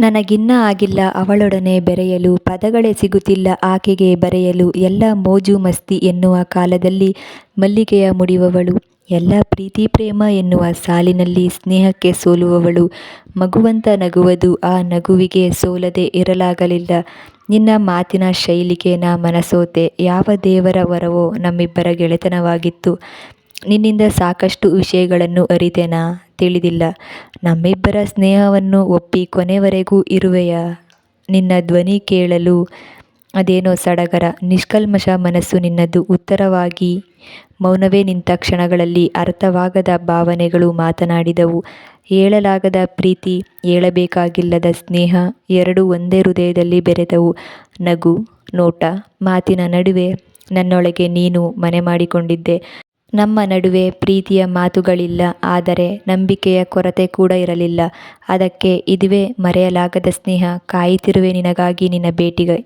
ನನಗಿನ್ನ ಆಗಿಲ್ಲ, ಅವಳೊಡನೆ ಬೆರೆಯಲು ಪದಗಳೇ ಸಿಗುತ್ತಿಲ್ಲ, ಆಕೆಗೆ ಬರೆಯಲು ಎಲ್ಲ ಮೋಜು ಮಸ್ತಿ ಎನ್ನುವ ಕಾಲದಲ್ಲಿ ಮಲ್ಲಿಗೆಯ ಮುಡಿಯುವವಳು ಎಲ್ಲ ಪ್ರೀತಿ ಪ್ರೇಮ ಎನ್ನುವ ಸಾಲಿನಲ್ಲಿ ಸ್ನೇಹಕ್ಕೆ ಸೋಲುವವಳು, ಮಗುವಂತ ನಗುವುದು ಆ ನಗುವಿಗೆ ಸೋಲದೆ ಇರಲಾಗಲಿಲ್ಲ. ನಿನ್ನ ಮಾತಿನ ಶೈಲಿಗೆ ನಾ ಮನಸೋತೆ, ಯಾವ ದೇವರ ವರವೋ ನಮ್ಮಿಬ್ಬರ ಗೆಳೆತನವಾಗಿತ್ತು. ನಿನ್ನಿಂದ ಸಾಕಷ್ಟು ವಿಷಯಗಳನ್ನು ಅರಿತೆನಾ? ತಿಳಿದಿಲ್ಲ. ನಮ್ಮಿಬ್ಬರ ಸ್ನೇಹವನ್ನು ಒಪ್ಪಿ ಕೊನೆವರೆಗೂ ಇರುವೆಯಾ? ನಿನ್ನ ಧ್ವನಿ ಕೇಳಲು. ಅದೇನೋ ಸಡಗರ, ನಿಷ್ಕಲ್ಮಶ ಮನಸ್ಸು ನಿನ್ನದು ಉತ್ತರವಾಗಿ. ಮೌನವೇ ನಿಂತ ಕ್ಷಣಗಳಲ್ಲಿ ಅರ್ಥವಾಗದ ಭಾವನೆಗಳು ಮಾತನಾಡಿದವು. ಹೇಳಲಾಗದ ಪ್ರೀತಿ, ಹೇಳಬೇಕಾಗಿಲ್ಲದ ಸ್ನೇಹ ಎರಡೂ ಒಂದೇ ಹೃದಯದಲ್ಲಿ ಬೆರೆದವು. ನಗು, ನೋಟ, ಮಾತಿನ ನಡುವೆ ನನ್ನೊಳಗೆ ನೀನು ಮನೆ ಮಾಡಿಕೊಂಡಿದ್ದೆ. ನಮ್ಮ ನಡುವೆ ಪ್ರೀತಿಯ ಮಾತುಗಳಿಲ್ಲ, ಆದರೆ ನಂಬಿಕೆಯ ಕೊರತೆ ಕೂಡ ಇರಲಿಲ್ಲ. ಅದಕ್ಕೆ ಇದುವೇ ಮರೆಯಲಾಗದ ಸ್ನೇಹ, ಕಾಯುತ್ತಿರುವೆ ನಿನಗಾಗಿ ನಿನ್ನ ಭೇಟಿಗೆ.